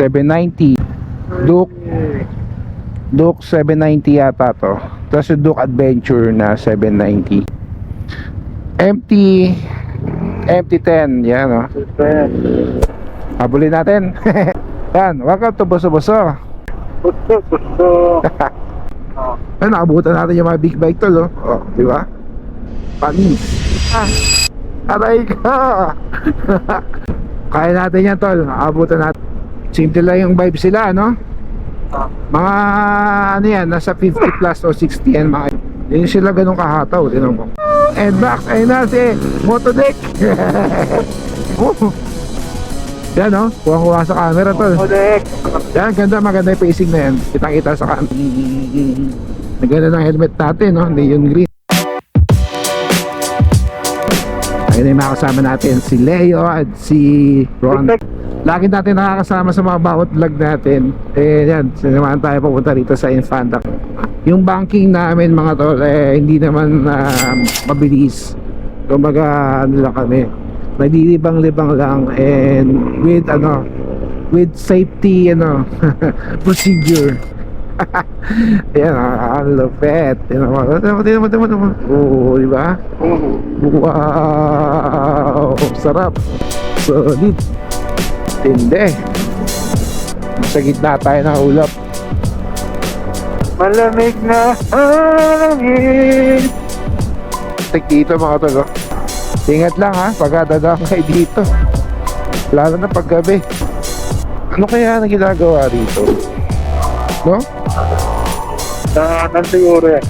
790 Duke Duke 790 yata to Tapos yung Duke Adventure na 790 Empty Empty 10 Yan oh Habulin natin Yan, welcome to Boso Boso gusto. Ay, nakabutan natin yung mga big bike tol, oh. Oh, di ba? Panis. Ah, aray ka. Kaya natin yan, tol. Nakabutan natin. Simple lang yung vibe sila, no? Mga, ano yan, nasa 50 plus o 60 yan, mga Hindi sila ganun kahataw, tinan mo. And Max, ayun na si Motodeck. oh. Yan, no? Kuha-kuha sa camera, tol. Odek. Yan, ganda, maganda yung pacing na yan. Kitang-kita sa kan. Naganda ng helmet natin, no? Hindi yung green. Ayun na yung mga kasama natin, si Leo at si Ron. Lagi natin nakakasama sa mga bawat vlog natin. Eh, yan, sinamahan tayo papunta rito sa Infanta. Yung banking namin, mga tol, eh, hindi naman ah, mabilis. Kumbaga, ano lang kami, nagdilibang-libang lang and with ano, with safety ano procedure Ayan, ah, ang lupet. Tingnan mo, tingnan mo, mo. Oo, di ba? Wow! Sarap. Solid. Tindi. Sa gitna tayo ng ulap. Malamig na hangin. Tik dito mga tol. oh. Ingat lang ha, pag dadaan kayo dito. Lalo na pag gabi. Ano kaya na ginagawa rito? No? Daanan siguro yan.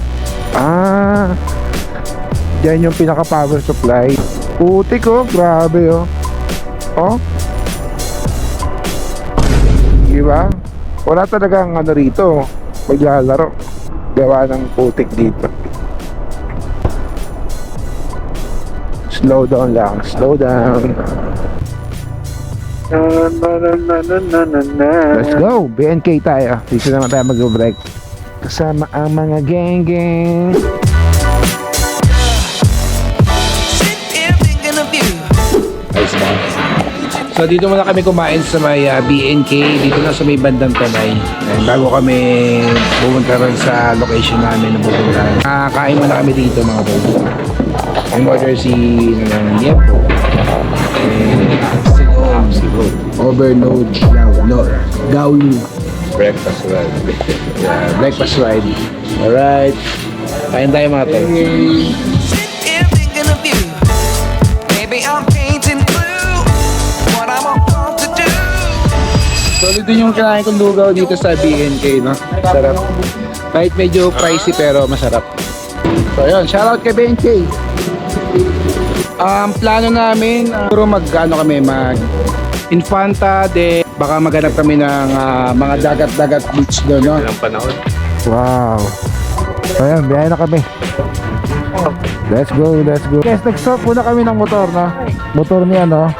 Ah, yan yung pinaka power supply. Putik oh, grabe oh. Oh. Di ba? Wala talagang ano rito, maglalaro. Gawa ng putik dito. Slow down lang, slow down. Let's go, BNK tayo. Dito naman tayo mag-break. Kasama ang mga geng-geng. So dito muna kami kumain sa may ah, BNK dito na sa may bandang Tanay. And bago kami pumunta rin sa location namin na pupunta. Ah, kain muna kami dito mga tol. Ang order si uh, Niepo. And si Gold. Overload Gaw. No, Gawlu. Breakfast ride. yeah, breakfast ride. Alright. Kain tayo mga tol. Solid din yung kinain kong lugaw dito sa BNK, no? Sarap. Kahit medyo pricey pero masarap. So yun, shoutout kay BNK. Ang plano namin, uh, puro mag, ano kami, mag Infanta, de baka maghanap kami ng ah, mga dagat-dagat beach doon, no? Ilang panahon. Wow. So yun, biyahe na kami. Let's go, let's go. Guys, nag-stop muna kami ng motor, no? Motor ni ano?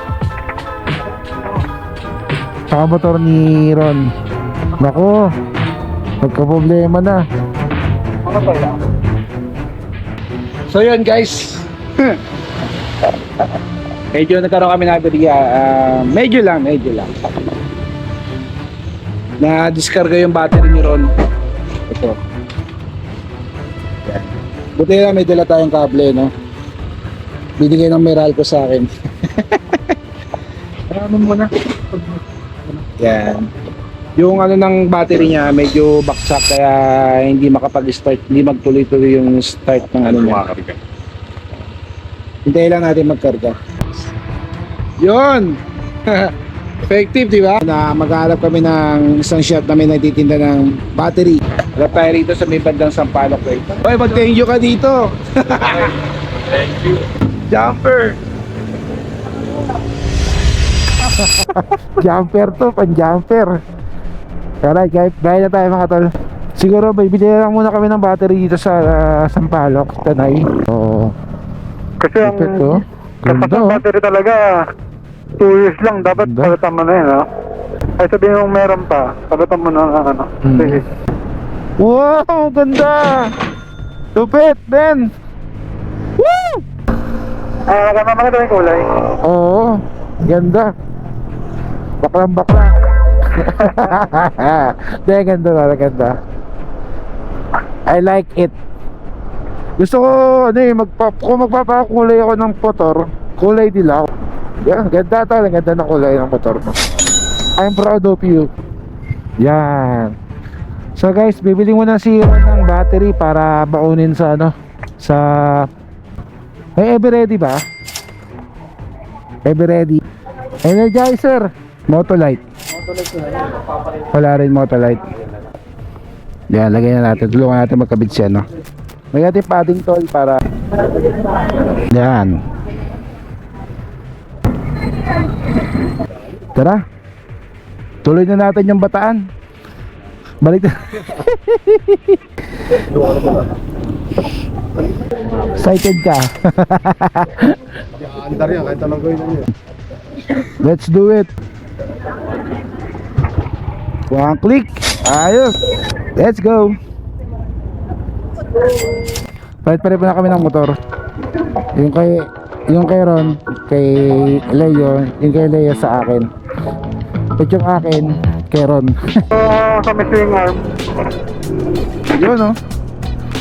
Saka motor ni Ron. Nako, nagka-problema na. So yun guys. medyo nagkaroon kami ng aberya. Ah, medyo lang, medyo lang. Na-discarga yung battery ni Ron. Ito. Yan. Buti na may dala tayong kable, no? Binigay ng Meralco sa akin. ano muna? Yan. Yung ano ng battery niya medyo baksak kaya hindi makapag-start, hindi magtuloy-tuloy yung start ng ano niya. Makakarga. Hintayin lang natin magkarga. Yun! Effective, di ba? Na maghanap kami ng isang shop na may nagtitinda ng battery. Harap tayo rito sa may bandang Sampaloc eh. Hoy, mag-thank you ka dito! Thank you. Jumper! jumper to, pan-jumper. Alright, guys, gaya na tayo mga tol. Siguro, may bili lang muna kami ng battery dito sa ah, Sampaloc, Tanay. Oo. Kasi ang Ito to. kapag ang battery talaga, 2 years lang, dapat Ganda. palitan mo na yun, no? Ay sabihin mo meron pa, palitan mo na ano. Hmm. Sige. Wow, ganda! Lupit, Ben! Woo! Ah, maganda maganda yung kulay. Oo, ganda. Baklang bakla. Hindi, ganda na, ganda. I like it. Gusto ko, ano eh, magpa, kung magpapakulay ako ng motor, kulay dilaw. Yan, ganda talaga, ganda ng kulay ng motor mo. I'm proud of you. Yan. So guys, bibili muna si Ron ng battery para baunin sa ano, sa... May ever ready ba? Ever ready? Energizer, Motolite. Wala rin Motolite. Yan, lagay na natin. Tulungan natin magkabit siya, no? May natin padding tol para... Yan. Tara. Tuloy na natin yung bataan. Balik na. Excited ka. Let's do it. One click. Ayos. Let's go. Palit pa rin na kami ng motor. Yung kay yung kay Ron, kay Leo, yung kay Leo sa akin. At yung akin, kay Ron. Oh, sa may swing arm. Yun oh.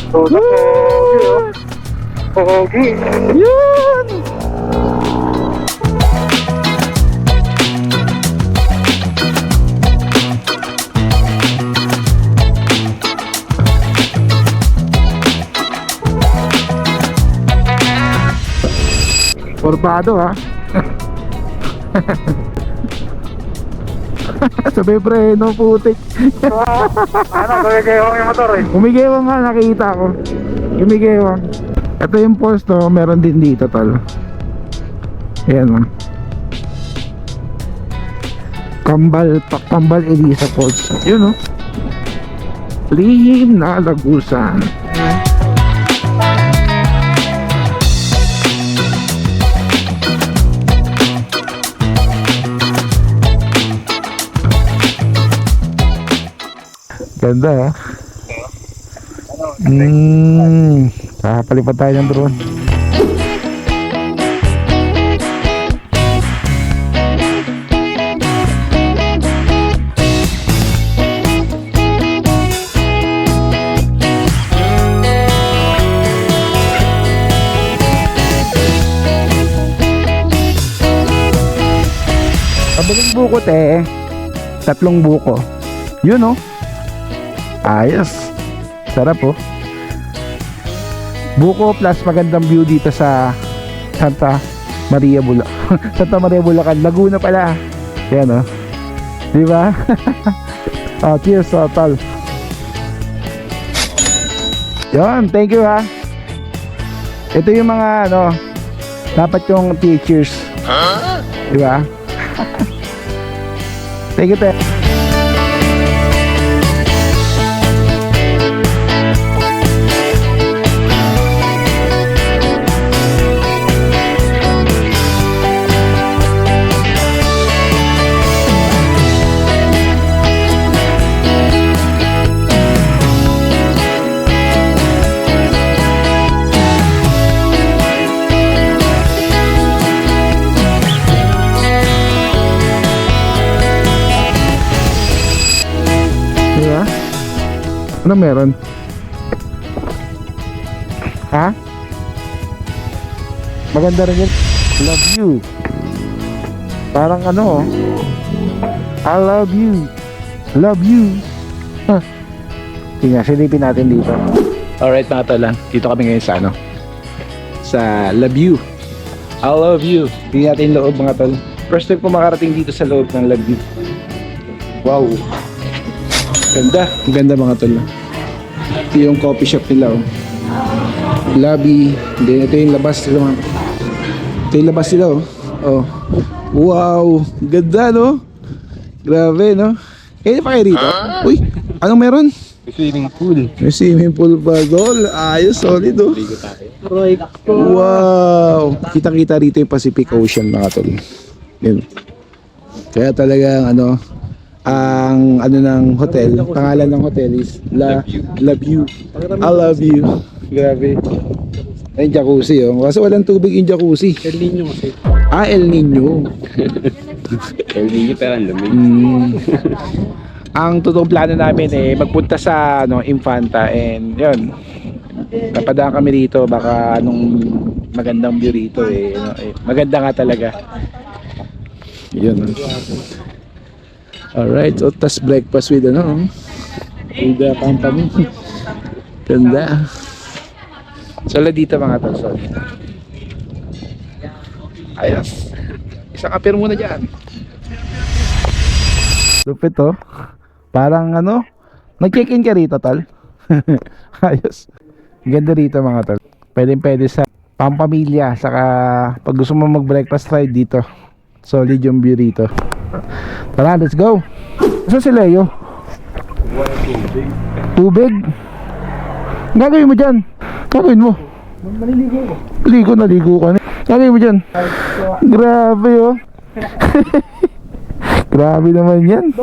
So, oh. Pogi. Yun! Forbado ha. Sabi preno putik. Ano, gawin kayo yung motor eh. Umigewang nga nakita ko. Umigewang. Ito yung posto, meron din dito tol. Ayan oh. Kambal, Kambal Elisa Falls. Yun oh. Lihim na lagusan. Ganda ah. Hmm. Kakapalipad tayo ng drone. Pabiling buko te. Tatlong buko. Yun oh. Ayos. Sarap oh. Buko plus magandang view dito sa Santa Maria Bula Santa Maria Bulacan, Laguna pala. Yan oh. Di ba? oh, cheers oh, tol. Yan, thank you ha. Ito yung mga ano, dapat yung teachers. Di ba? thank you, te. Ano meron? Ha? Maganda rin yun. Love you. Parang ano oh. I love you. Love you. Tingnan, silipin natin dito. Alright mga tola, dito kami ngayon sa ano? Sa Love You. I love you. Tingnan natin loob mga tol. First time ko makarating dito sa loob ng Love You. Wow. Ganda. Ang ganda mga tol. Ito yung coffee shop nila oh. Lobby. Then ito yung labas nila mga Ito yung labas nila oh. Oh. Wow. Ganda no? Grabe no? Kaya pa kayo rito? Uy, anong meron? Swimming pool. May swimming pool ba dol? Ayos, solid oh. Wow! Kita-kita rito yung Pacific Ocean mga tol. Yun. Kaya talagang ano, ang ano ng hotel, pangalan ng hotel is La Love You. I love you. Grabe. Ay, jacuzzi oh. Kasi walang tubig yung jacuzzi. El Nino kasi. Ah, El Nino. El Nino pero ang lamig. Mm. Ang totoong plano namin eh magpunta sa ano Infanta and yun. Napadaan kami dito baka anong magandang view rito eh, ano, eh maganda nga talaga. Yun. Alright, so tas breakfast with ano with the company. Ganda. Sala dito mga tol. So, Ayos. Isang apir muna dyan. Lupit to. Parang ano, nag-check-in ka rito, tal. Ayos. Ganda rito mga tal. Pwede pwede sa pampamilya. Saka pag gusto mo mag-breakfast ride dito. Solid yung view rito. Tara, let's go. Saan si Leo? Tubig? Gagawin mo dyan? Gagawin mo? Maliligo ko. Ligo na ligo ka. Gagawin mo dyan? Grabe oh. Grabe naman yan.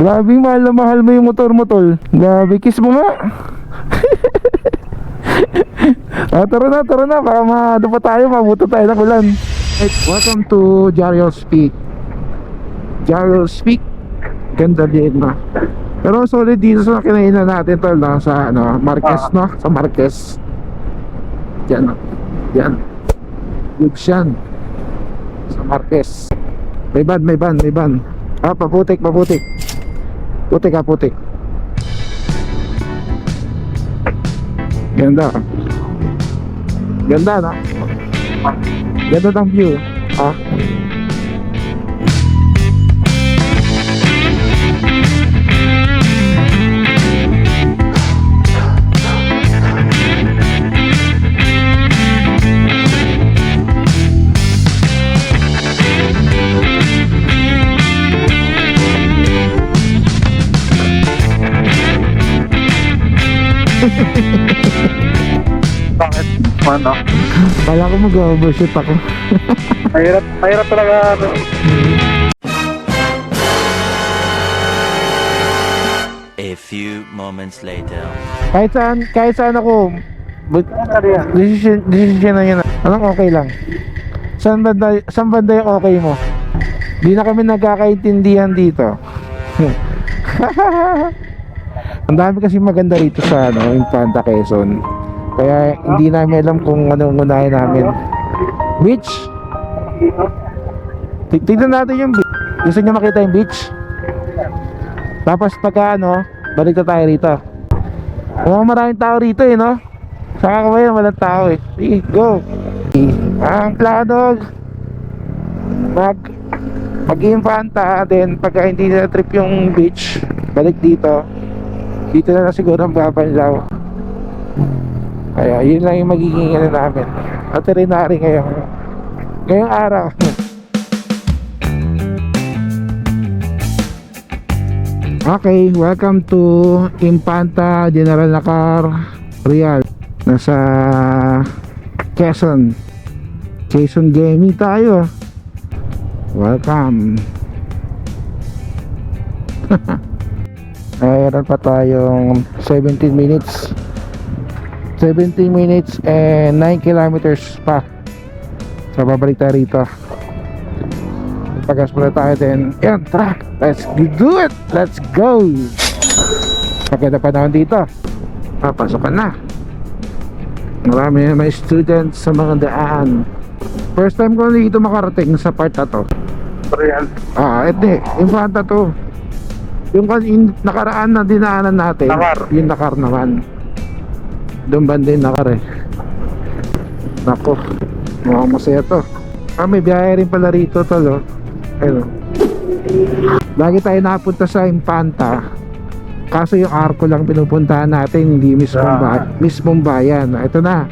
Grabe mahal na mahal mo yung motor mo tol. Grabe kiss mo nga. ah, tara na, tara na. Baka maano pa tayo, mabuto tayo ng ulan. Right, welcome to Jariel's Peak. Jariel's Peak. Ganda din na. Pero solid dito sa kinainan natin tol no? sa ano, Marquez no? Sa Marquez. Yan. Yan. Good siyan. Sa Marquez. May ban, may ban, may ban. Ah, paputik, paputik. Putik ah, putik. Ganda. Ganda, no? Ganda ng view. Ah. Bakit? Ano? Kala ko mag-overshoot ako. Mahirap, mahirap talaga. Ano. A few moments later. Kahit saan, kahit saan ako, but, Ano yan? decision, decision na yun. Anong okay lang? Saan banda, saan banda yung okay mo? Di na kami nagkakaintindihan dito. Ang dami kasi maganda rito sa ano, Infanta Quezon. Kaya hindi namin alam kung ano unahin namin. Beach? Tig- Tignan natin yung beach. Gusto niyo makita yung beach? Tapos pagka ano, balik na tayo rito. Mukhang maraming tao rito eh, no? Saka kabayan, walang tao eh. Sige, go! Ang plano, mag mag-infanta, then pagka hindi na trip yung beach, balik dito. Dito na lang siguro ang babanlaw. Kaya yun lang yung magiging ano namin. Veterinary ngayon. Ngayong araw. Okay, welcome to Impanta General Nakar Real. Nasa Quezon. Quezon Gaming tayo. Welcome. Mayroon pa tayong 17 minutes. 17 minutes and 9 kilometers pa. So babalik tayo rito. Pagas muna tayo din. Yan, tara. Let's do it. Let's go. Maganda pa naman dito. Papasok ka na. Marami na may students sa mga daan. First time ko dito makarating sa part na to. Real. Ah, ete, infanta to. Yung, yung nakaraan na dinaanan natin, Nakar. yung nakar naman. Doon banda yung nakar eh. Nako, mukhang masaya to. Ah, may biyahe rin pala rito tol, oh. Ayun. Lagi tayo napunta sa Infanta. Kaso yung arko lang pinupuntahan natin, hindi mismong, Ah. ba- mismong bayan. Ito na.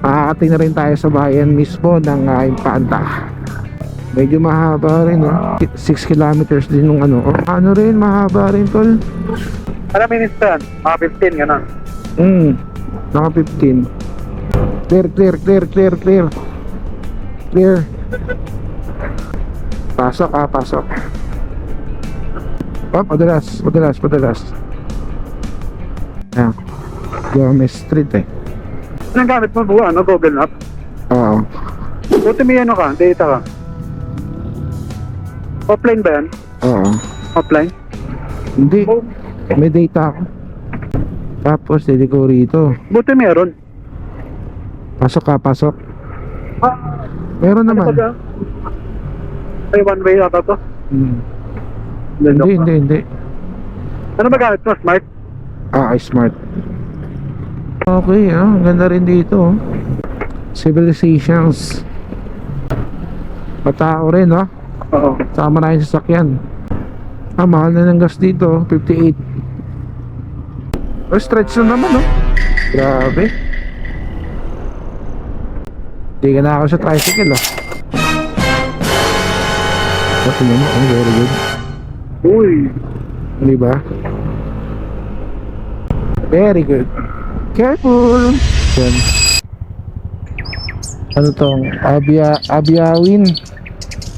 Makakating na rin tayo sa bayan mismo ng ah, Infanta. Medyo mahaba rin, oh. 6 kilometers din yung ano. Oh, ano rin, mahaba rin, tol. Ano minutes yan? Mga 15, gano'n. Hmm, naka 15. Clear, clear, clear, clear, clear. Clear. Pasok ah, pasok. Oh, padalas, padalas, padalas. Ayan. Gomez Street eh. Anong gamit mo buwan? Ano, Google Map? Oo. Buti may ano ka, data ka. Offline ba yan? Oo. Offline? Hindi. May data ako. Tapos, hindi ko rito. Buti meron. Pasok ka, pasok. Ah, Meron ano naman. ba? Ay, one way yata to. Hmm. Hindi, Hindi, hindi, hindi. Ano ba gamit mo? Smart? Ah, smart. Okay, ah. Ganda rin dito. oh. Civilizations. Matao rin, ah. Oo. Saka maraming sasakyan. Ah, mahal na ng gas dito. 58. Oh, stretch na naman, oh. Grabe. Hindi ka na ako sa tricycle, oh. Oh, tingnan mo. Oh, very good. Uy. Di ba? Very good. Careful! Yan. Ano tong? Abia, Abiawin.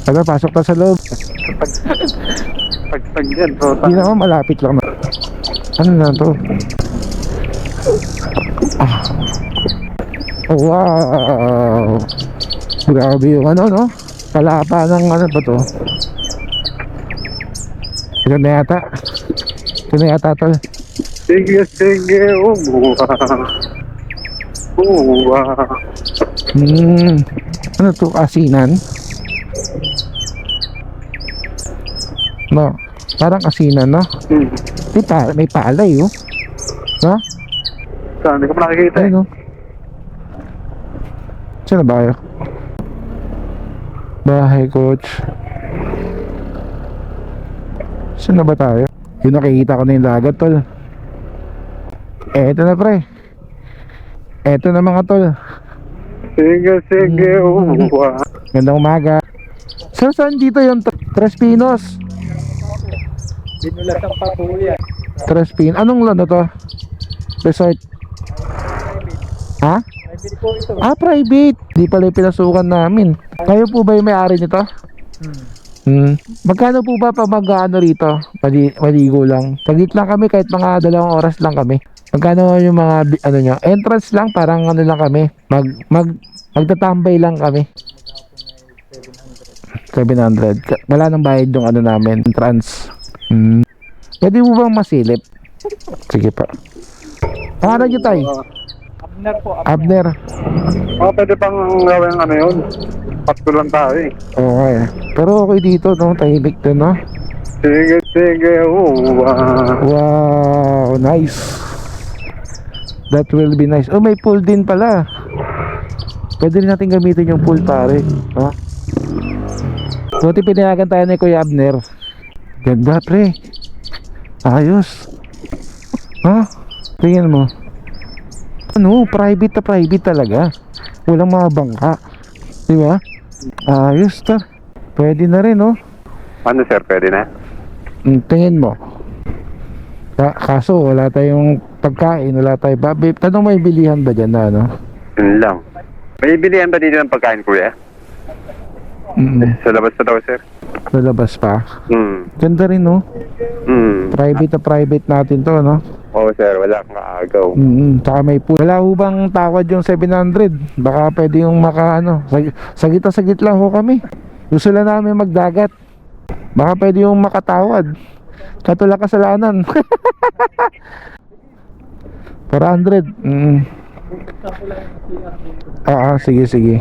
Tara, pasok na sa loob. Pagpag yan. So, Hindi naman malapit lang. Ano na to? Ah. Oh, wow! Grabe yung ano, no? Palapa ng ano ba to? Ito na yata. Ito na yata to. sige, sige, umuha. Umuha. Hmm. Ano to? Asinan? No. Parang asinan, no? Hmm. May, pa may palay, oh. No? Saan? Hindi ko pa nakikita eh. Ayun, no? Saan na ba kayo? Bahay, coach. Saan na ba tayo? Yung nakikita ko na yung dagat, tol. Eto na, pre. Eto na, mga tol. Sige, sige, Hmm. umuha. Gandang umaga. Saan saan dito yung Tr- Tres Pinos? Dinulat ang papuya. Tres Pin. Anong ano to? Resort? Ha? Ah, private. Di pala yung pinasukan namin. Kayo po ba yung may-ari nito? Hmm. Magkano po ba pag mag-ano rito? Mali, maligo lang. Pagit lang kami kahit mga dalawang oras lang kami. Magkano yung mga ano nyo? Entrance lang parang ano lang kami. Mag mag magtatambay lang kami. 700. Ka- Wala nang bayad yung ano namin, entrance. Hmm. Pwede mo bang masilip? Sige pa. Pangalan nyo tay? Abner po. Abner. Oh, pwede pang gawin ano yun. Pasko lang tayo eh. Okay. Pero okay dito, no? Tahimik din, no? Sige, sige, umuha. Wow, nice. That will be nice. Oh, may pool din pala. Pwede rin natin gamitin yung pool, pare. Ha? Buti pinayagan tayo ni Kuya Abner. Ganda, pre. Ayos. Ha? Tingnan mo. Ano, private na private talaga. Walang mga bangka. Di ba? Ayos, ta. Pwede na rin, oh. Ano sir, pwede na? Mm, Tingin mo. Ka- kaso wala tayong pagkain, wala tayong babi. Tanong may bilihan ba dyan na ano? Yun lang. May bilihan ba dito ng pagkain kuya? Mm, Sa labas na daw sir. sa labas pa. Hmm. Ganda rin no. Hmm. Private na private natin to no. Oo sir, wala kang kaagaw. Mm, tsaka may pool. Wala ho bang tawad yung 700? Baka pwede yung maka ano. Sag sagit na sagit lang ho kami. Gusto lang namin magdagat. Baka pwede yung makatawad. Katulad kasalanan. 400. Mm. Ah, ah, sige, sige.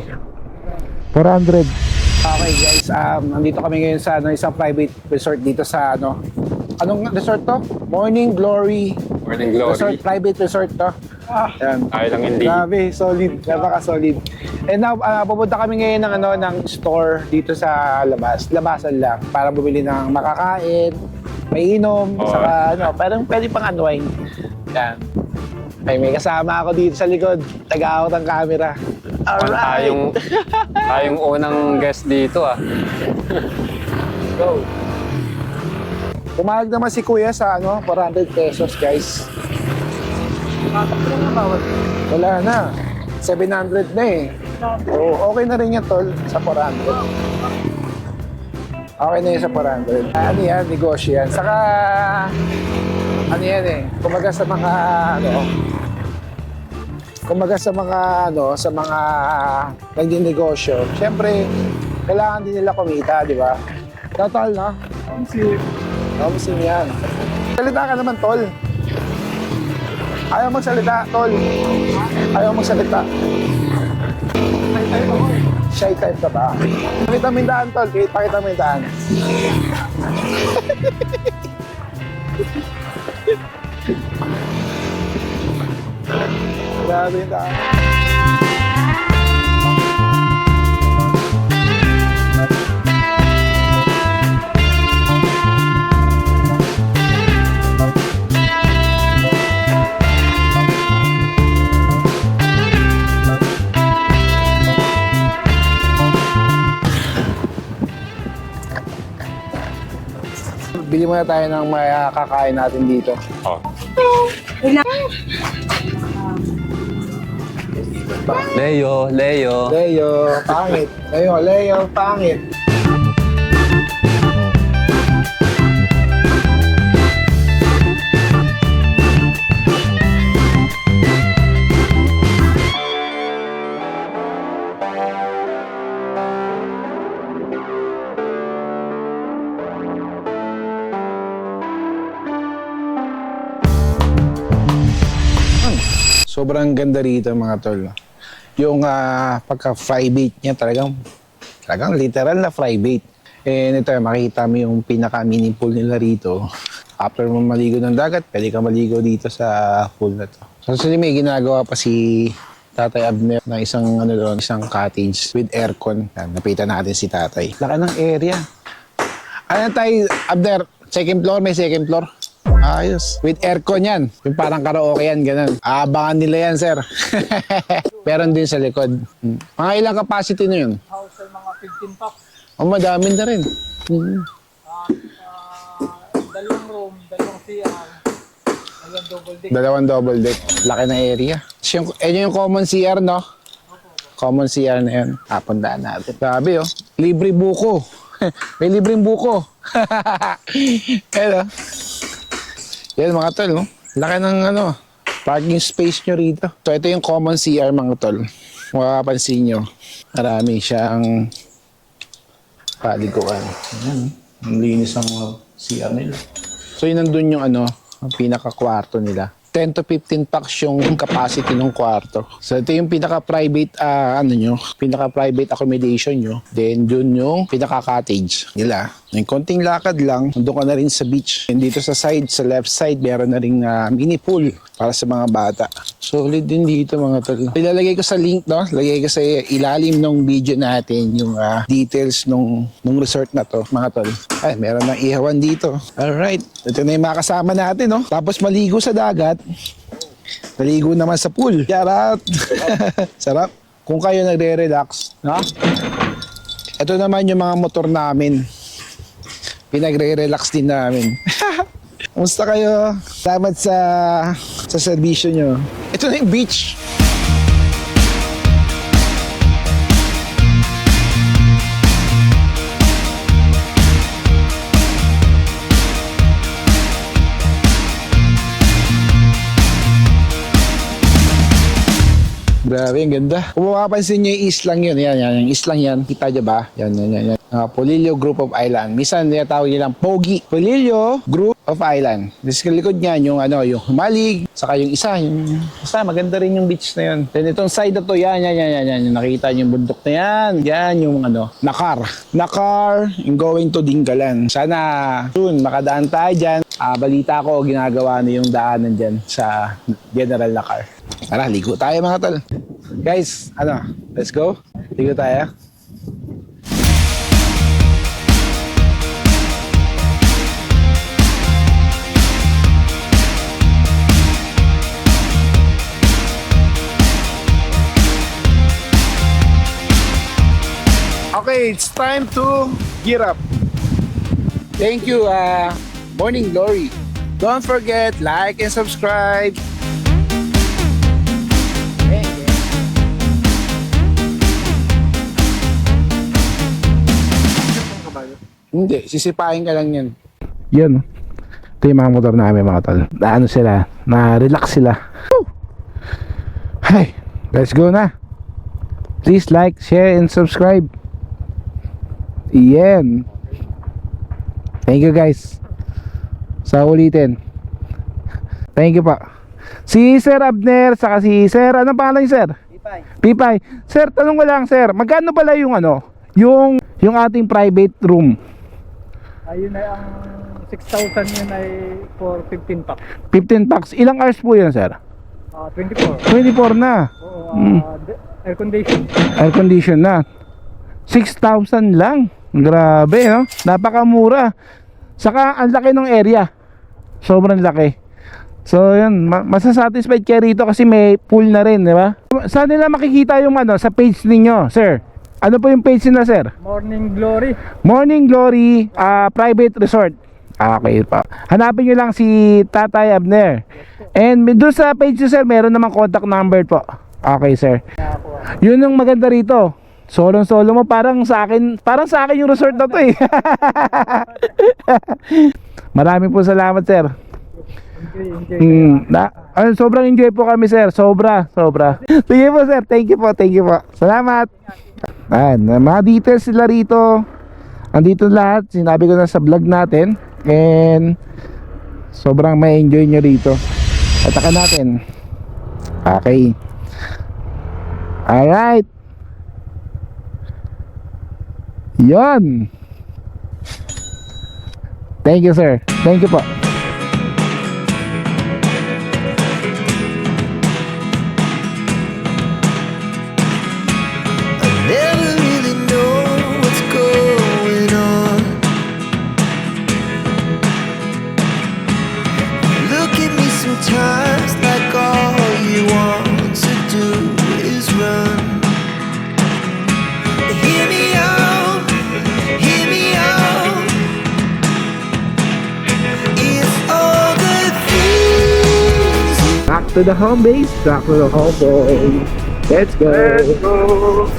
400. Okay guys, um, nandito kami ngayon sa ano, isang private resort dito sa ano. Anong resort to? Morning Glory Morning Resort, glory. private resort to. Yan. Ayaw lang hindi. Grabe, solid. Napaka-solid. And now, uh, pupunta kami ngayon ng, ano, ng store dito sa labas. Labasan lang. Para bumili ng makakain, may inom, Oo. saka ano, parang pwede pang unwind. Yan. Ay, may kasama ako dito sa likod. Taga-out ang camera. Parang tayong, tayong unang guest dito ah. Go. Pumayag naman si Kuya sa ano, 400 pesos, guys. Wala na. 700 na eh. Oo, okay na rin yan, tol, sa 400. Okay na yun sa 400. Ano yan, negosyo yan. Saka, ano yan eh, kumaga sa mga, ano, kumaga sa mga, ano, sa mga nagdi-negosyo, syempre, kailangan din nila kumita, di ba? Total, no? Kamsin. Kamsin yan. Salita ka naman, tol. Ayaw magsalita, tol. Ayaw magsalita. Shy type ka ba? Pakita mo yung daan, tol. Pakita mo yung daan. Grabe yung daan. Bili muna tayo ng may ah, kakain natin dito. Oh. Leo, Leo. Leo, pangit. Leo, Leo, pangit. Sobrang ganda rito mga tol. Yung ah, pagka-fry bait niya talagang talagang literal na fry bait. And ito, makikita mo yung pinaka-mini pool nila rito. After mo maligo ng dagat, pwede ka maligo dito sa pool na to. So, actually, may ginagawa pa si Tatay Abner na isang ano doon, isang cottage with aircon. Napitan natin si Tatay. Laki ng area. Ano tayo, Abner? Second floor, may second floor. Ayos. With aircon yan. Yung parang karaoke yan, ganun. Aabangan nila yan, sir. Meron din sa likod. Mga ilang capacity na yun? house ay mga 15 packs. Oh, madami na rin. Hmm. At ah, dalawang room, dalawang CR, dalawang double deck. Dalawang double deck. Laki na area. Yung, eh, yung common CR, no? Common CR na yun. Apundaan natin. Grabe, oh. Libre buko. May libreng buko. Oh. Yan, mga tol, no? Laki ng, ano, parking space nyo rito. So, ito yung common CR, mga tol. Makapansin nyo, marami siyang paliguan. Ayan, oh. ang linis mga CR nila. So, yun nandun yung ano, ang pinaka-kwarto nila. 10 to 15 packs yung capacity ng kwarto. So, ito yung pinaka-private, ah, ano nyo, pinaka-private accommodation nyo. Then, dun yung pinaka-cottage nila. Yung konting lakad lang, nandun ka na rin sa beach. And dito sa side, sa left side, meron na rin ah, mini pool para sa mga bata. Solid din dito mga tol. Ilalagay ko sa link, no? Lagay ko sa ilalim ng video natin yung ah, details nung, nung resort na to, mga tol. Ay, meron ng ihawan dito. Alright, ito na yung mga kasama natin, no? Tapos maligo sa dagat. Maligo naman sa pool. Charot! Sarap. Kung kayo nagre-relax, no? Ito naman yung mga motor namin. Pinagre-relax din namin. Kumusta kayo? Salamat sa sa serbisyo nyo. Ito na yung beach. Grabe, ang ganda. Kung mapapansin nyo yung islang yun, yan, yan, yung islang yan, kita nyo ba? Yan, yan, yan, yan. Uh, Polillo Group of Island. Minsan tinatawag nilang Pogi. Polillo Group of Island. This likod niyan, yung ano, yung Humalig, saka yung isa, yung, basta maganda rin yung beach na yun. Then itong side na to, yan, yan, yan, yan, yan. Nakita niyo yung bundok na yan. Yan yung ano, Nakar. Nakar, yung going to Dingalan. Sana soon, makadaan tayo dyan. Ah, balita ko, ginagawa na yung daanan dyan sa General Nakar. Tara, ligo tayo mga tol. Guys, ano, let's go. Ligo tayo. Okay, it's time to gear up. Thank you, uh, Morning Glory. Don't forget, like and subscribe. Hindi, sisipain ka lang yan. Yun. Ito yung mga motor namin mga tol. Na ano sila, na relax sila. Woo! Hey, let's go na. Please like, share, and subscribe. Yan. Thank you guys. Sa ulitin. Thank you pa. Si Sir Abner, saka si Sir, anong pangalan niyo Sir? Pipay. Pipay. Sir, tanong ko lang Sir, magkano pala yung ano, yung, yung ating private room? Ayun ay ang 6,000 yun ay for 15 pack. 15 packs. Ilang hours po yun, Sir? Ah, 24. 24 na. Oo, Mm. ah, de- air condition. Air condition na. 6,000 lang. Grabe, no? Napakamura. Saka, ang laki ng area. Sobrang laki. So, yun. Ma- masasatisfied kayo rito kasi may pool na rin, di ba? Saan nila makikita yung ano, sa page ninyo, sir? Ano po yung page nila, sir? Morning Glory. Morning Glory ah, Private Resort. Ah, Okay pa. Hanapin nyo lang si Tatay Abner. And doon sa page nyo, sir, meron namang contact number po. Okay, sir. Yun ang maganda rito. Solo solo mo parang sa akin, parang sa akin yung resort na to eh. Maraming po salamat, sir. Enjoy, enjoy. Mm, na, sobrang enjoy po kami, sir. Sobra, sobra. Sige po, sir. Thank you po, thank you po. Salamat. Ayan, mga details sila rito. Andito lahat. Sinabi ko na sa vlog natin. And sobrang may enjoy nyo rito. Atakan natin. Okay. Alright. Yon. Thank you, sir. Thank you po. Sometimes like all you want to do is run. Hear me out, hear me out. It's all the things Back to the home base. Back to the home base. Let's go. Let's go.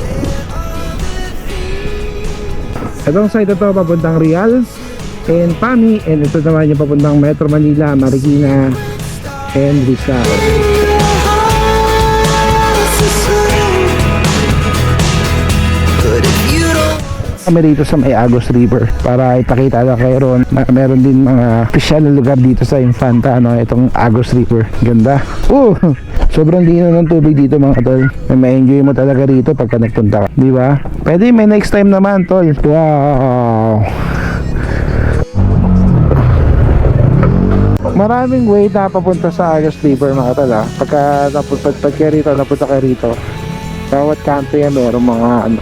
Itong side na to papuntang Real and Pami and ito naman yung papuntang Metro Manila, Marikina and Rizal. Kami rito sa may Agos River para ipakita na kayo ron na meron din mga special na lugar dito sa Infanta ano, itong Agos River. Ganda. Uh, sobrang lino ng tubig dito mga tol. May ma-enjoy mo talaga rito pagka nagpunta ka. Di ba? Pwede may next time naman tol. Wow. Maraming way na papunta sa Agos River mga tol ha. Pagka napunta pag kayo rito, napunta kayo rito. Bawat kanto yan meron mga ano,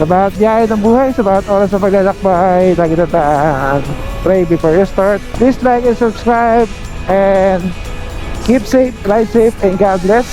sa bawat biyahe ng buhay, sa bawat oras sa paglalakbay, lagi tataan. Pray before you start. Please like and subscribe and keep safe, ride safe, and God bless.